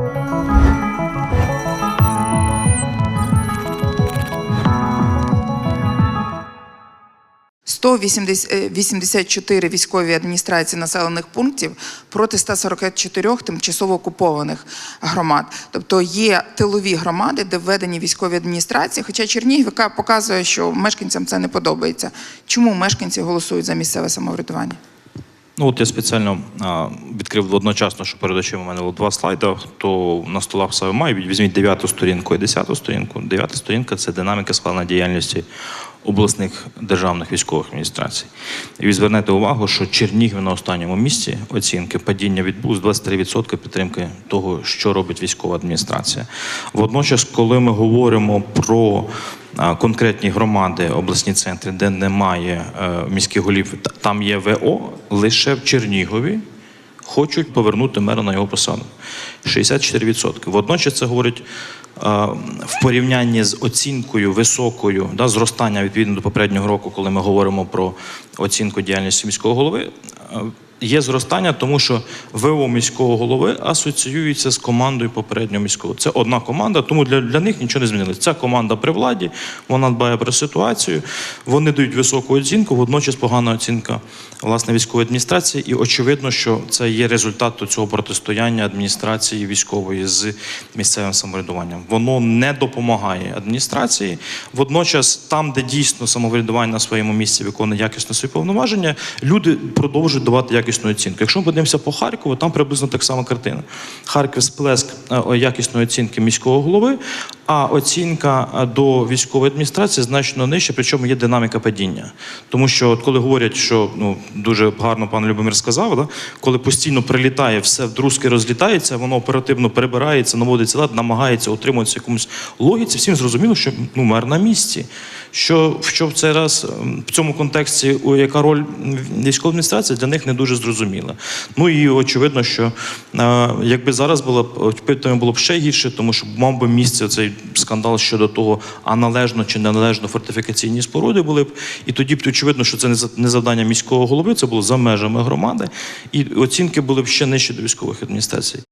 е, 184 військові адміністрації населених пунктів проти 144 тимчасово окупованих громад. Тобто є тилові громади, де введені військові адміністрації. Хоча Чернігівка показує, що мешканцям це не подобається. Чому мешканці голосують за місцеве самоврядування? Ну, от я спеціально а, відкрив одночасно, що перед очима у мене було два слайди. Хто на столах все має, візьміть дев'яту сторінку і десяту сторінку. Дев'ята сторінка це динаміка схвалення діяльності обласних державних військових адміністрацій. І ви звернете увагу, що Чернігів на останньому місці оцінки падіння відбулось 23% підтримки того, що робить військова адміністрація. Водночас, коли ми говоримо про конкретні громади, обласні центри, де немає е, міських голів, там є ВО, лише в Чернігові хочуть повернути мера на його посаду. 64%. Водночас це говорить е, в порівнянні з оцінкою високою да, зростання відповідно до попереднього року, коли ми говоримо про оцінку діяльності міського голови. Є зростання, тому що ВО міського голови асоціюється з командою попереднього міського. Це одна команда, тому для, для них нічого не змінилося. Ця команда при владі, вона дбає про ситуацію, вони дають високу оцінку, водночас погана оцінка власне військової адміністрації. І очевидно, що це є результат цього протистояння адміністрації військової з місцевим самоврядуванням. Воно не допомагає адміністрації. Водночас, там, де дійсно самоврядування на своєму місці виконує якісно свої повноваження, люди продовжують давати якісну оцінку. Якщо ми подивимося по Харкову, там приблизно так само картина. Харків сплеск е, якісної оцінки міського голови, а оцінка е, до військової адміністрації значно нижча, причому є динаміка падіння. Тому що, от коли говорять, що ну дуже гарно пан Любомир сказав, да? коли постійно прилітає, все вдрузки розлітається, воно оперативно перебирається, наводиться лад, намагається утримуватися якомусь логіці. Всім зрозуміло, що ну мер на місці. Що, що в цей раз в цьому контексті, яка роль військової адміністрації для них не дуже зрозуміла. Ну і очевидно, що е, якби зараз було б було б ще гірше, тому що мав би місце цей скандал щодо того, а належно чи неналежно фортифікаційні споруди були б. І тоді б очевидно, що це не не завдання міського голови, це було за межами громади, і оцінки були б ще нижче до військових адміністрацій.